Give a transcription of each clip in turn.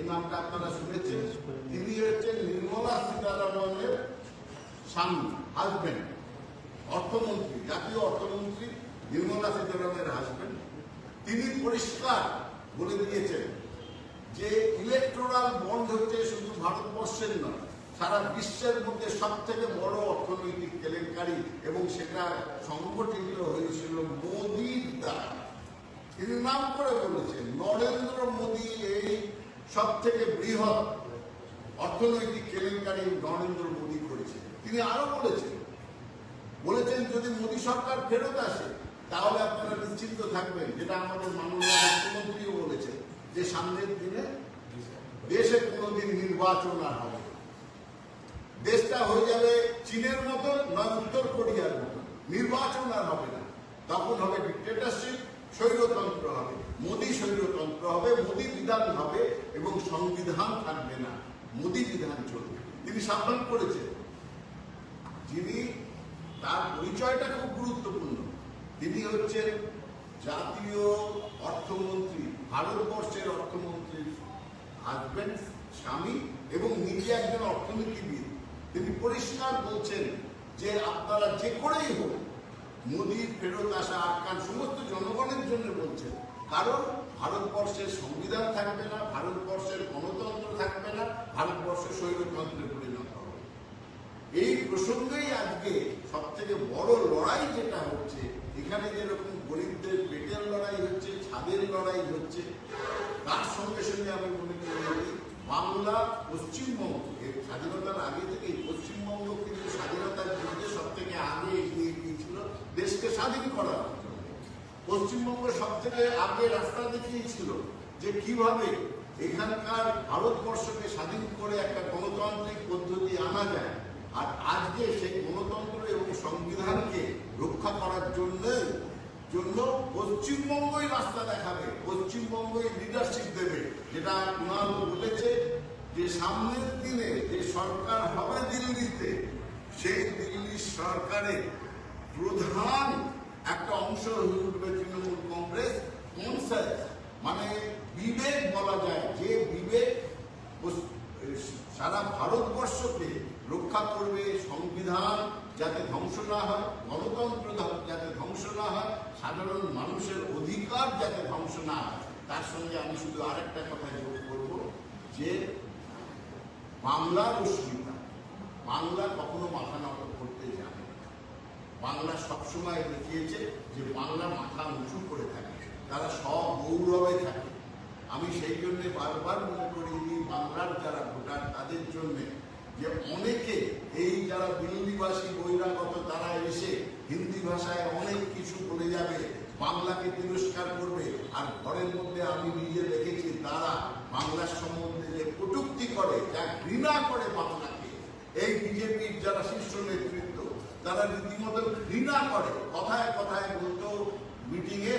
এই নামটা আপনারা শুনেছেন? তিনি হচ্ছেন নির্মলা সীতারামনের স্বামী হাজবেন্ড অর্থমন্ত্রী, জাতীয় অর্থমন্ত্রী নির্মলা সীতারামনের হাজবেন্ড তিনি পরিষ্কার বলে দিয়েছেন যে ইলেকট্রাল বন্ড হচ্ছে শুধু ভারতবর্ষের নয়, সারা বিশ্বের মধ্যে সব থেকে বড় অর্থনৈতিক কেলেঙ্কারি এবং সেটা সংগঠিত হয়েছিল মোদির দ্বারা। তিনি নাম করে বলেছেন, নরেন্দ্র মোদী এই সব থেকে বৃহৎ অর্থনৈতিক কেলেঙ্কারি নরেন্দ্র মোদী করেছেন। তিনি আরও বলেছেন বলেছেন যদি মোদী সরকার ফেরত আসে, তাহলে আপনারা নিশ্চিন্ত থাকবেন, যেটা আমাদের মাননীয় মুখ্যমন্ত্রীও বলেছেন, যে সামনের দিনে দেশে কোনোদিন নির্বাচন আর হবে দেশটা হয়ে যাবে চীনের মতন নয় উত্তর কোরিয়ার মতন, নির্বাচন আর হবে না। তখন হবে ডিক্টেটারশিপ স্বৈরতন্ত্র হবে। মোদী স্বৈরতন্ত্র হবে, মোদী বিধান হবে এবং সংবিধান থাকবে না। মোদী বিধান চলবে। তিনি সাবধান করেছেন। যিনি তার পরিচয়টা খুব গুরুত্বপূর্ণ। তিনি হচ্ছেন জাতীয় অর্থমন্ত্রী, ভারতবর্ষের অর্থমন্ত্রীর হাজবেন্ড স্বামী এবং নিজে একজন অর্থনীতিবিদ। তিনি পরিষ্কার বলছেন যে আপনারা যে করেই হোক মোদীর ফেরত আসা আটকান সমস্ত জনগণের জন্য বলছেন কারণ ভারতবর্ষের সংবিধান থাকবে না, ভারতবর্ষের গণতন্ত্র থাকবে না ভারতবর্ষ স্বৈরতন্ত্রে পরিণত হবে। এই প্রসঙ্গেই আজকে সব থেকে বড় লড়াই যেটা হচ্ছে, এখানে যেরকম গরিবদের পেটের লড়াই হচ্ছে, ছাদের লড়াই হচ্ছে, তার সঙ্গে সঙ্গে আমি মনে করি বাংলা পশ্চিমবঙ্গ, এর স্বাধীনতার আগে থেকেই পশ্চিমবঙ্গ কিন্তু স্বাধীনতার যুদ্ধে সব থেকে আগে এগিয়ে দেশকে স্বাধীন করার জন্য। পশ্চিমবঙ্গ সব থেকে আগে রাস্তা দেখিয়েছিল যে কীভাবে এখানকার ভারতবর্ষকে স্বাধীন করে একটা গণতান্ত্রিক পদ্ধতি আনা যায় আর আজকে সেই গণতন্ত্র এবং সংবিধানকে রক্ষা করার জন্য জন্য পশ্চিমবঙ্গই রাস্তা দেখাবে, পশ্চিমবঙ্গই লিডারশিপ দেবে, যেটা কুণাল বলেছে যে সামনের দিনে যে সরকার হবে দিল্লিতে, সেই দিল্লি সরকারের প্রধান একটা অংশ হয়ে উঠবে তৃণমূল কংগ্রেস কনসাস মানে বিবেক বলা যায় যে বিবেক পস- সারা ভারতবর্ষকে রক্ষা করবে সংবিধান যাতে ধ্বংস না হয়, গণতন্ত্র যাতে ধ্বংস না হয়, সাধারণ মানুষের অধিকার যাতে ধ্বংস না হয়। তার সঙ্গে আমি শুধু আরেকটা কথা যোগ করব, যে বাংলার অস্মিতা বাংলা কখনো মাথা নত করতে জানে বাংলা সবসময় দেখিয়েছে যে বাংলা মাথা উঁচু করে থাকে। তারা সব গৌরবে থাকে। আমি সেই জন্য বারবার মনে করি বাংলার যারা ভোটার, তাদের জন্য যে অনেকে এই যারা দিল্লিবাসী বহিরাগত, তারা এসে হিন্দি ভাষায় অনেক কিছু বলে যাবে, বাংলাকে তিরস্কার করবে, আর ঘরের মধ্যে আমি নিজে দেখেছি তারা বাংলার সম্বন্ধে যে কটুক্তি করে, যা ঘৃণা করে বাংলাকে। এই বিজেপির যারা শীর্ষ নেতৃত্ব, তারা রীতিমতো ঘৃণা করে, কথায় কথায় বলতো, মিটিংয়ে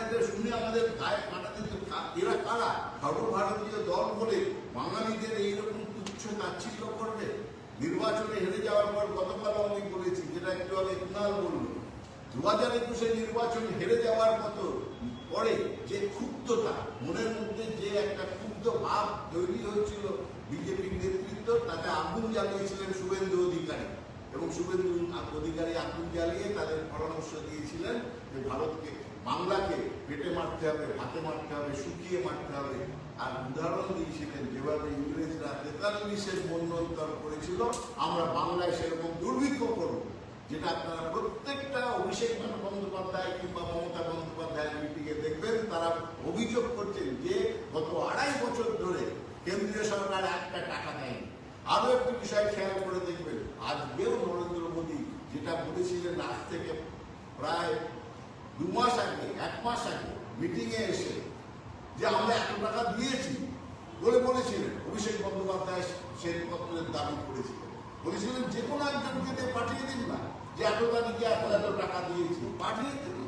এটা শুনে আমাদের গায়ে কাটা দিত এরা কারা? সর্বভারতীয় দল বলে বাঙালিদের এইরকম তুচ্ছ তাচ্ছিল্য করবে নির্বাচনে হেরে যাওয়ার পর গতকাল আমি বলেছি, যেটা একটু আগে কুণাল বলল দু হাজার একুশে নির্বাচন হেরে যাওয়ার মতো পরে যে ক্ষুব্ধতা, মনের মধ্যে যে একটা ক্ষুব্ধ ভাব তৈরি হয়েছিল বিজেপির নেতৃত্ব, তাতে আগুন জ্বালিয়েছিলেন শুভেন্দু অধিকারী। এবং শুভেন্দু অধিকারী আগুন জ্বালিয়ে তাদের পরামর্শ দিয়েছিলেন যে ভারতকে বাংলাকে পেটে মারতে হবে, হাতে মারতে হবে, শুকিয়ে মারতে হবে। আর উদাহরণ দিয়েছিলেন যেভাবে ইংরেজরা তেতাল্লিশের মন্বন্তর করেছিল, আমরা বাংলায় সেরকম দুর্ভিক্ষ করব। যেটা আপনারা প্রত্যেকটা অভিষেক বন্দ্যোপাধ্যায় কিংবা মমতা বন্দ্যোপাধ্যায়ের মিটিংয়ে দেখবেন, তারা অভিযোগ করছেন যে গত আড়াই বছর ধরে কেন্দ্রীয় সরকার একটা টাকা দেয়নি। আরও একটি বিষয় খেয়াল করে দেখবেন, আজকেও নরেন্দ্র মোদী যেটা বলেছিলেন আজ থেকে প্রায় দু মাস আগে, এক মাস আগে মিটিংয়ে এসে যে আমরা এত টাকা দিয়েছি, বলে বলেছিলেন, অভিষেক বন্দ্যোপাধ্যায় সেই পত্রের দাবি করেছিলেন। বলেছিলেন, যে কোনো একজনকে পাঠিয়ে দিন না, যে এত তারিখে এত এত টাকা দিয়েছি, পাঠিয়ে দিন।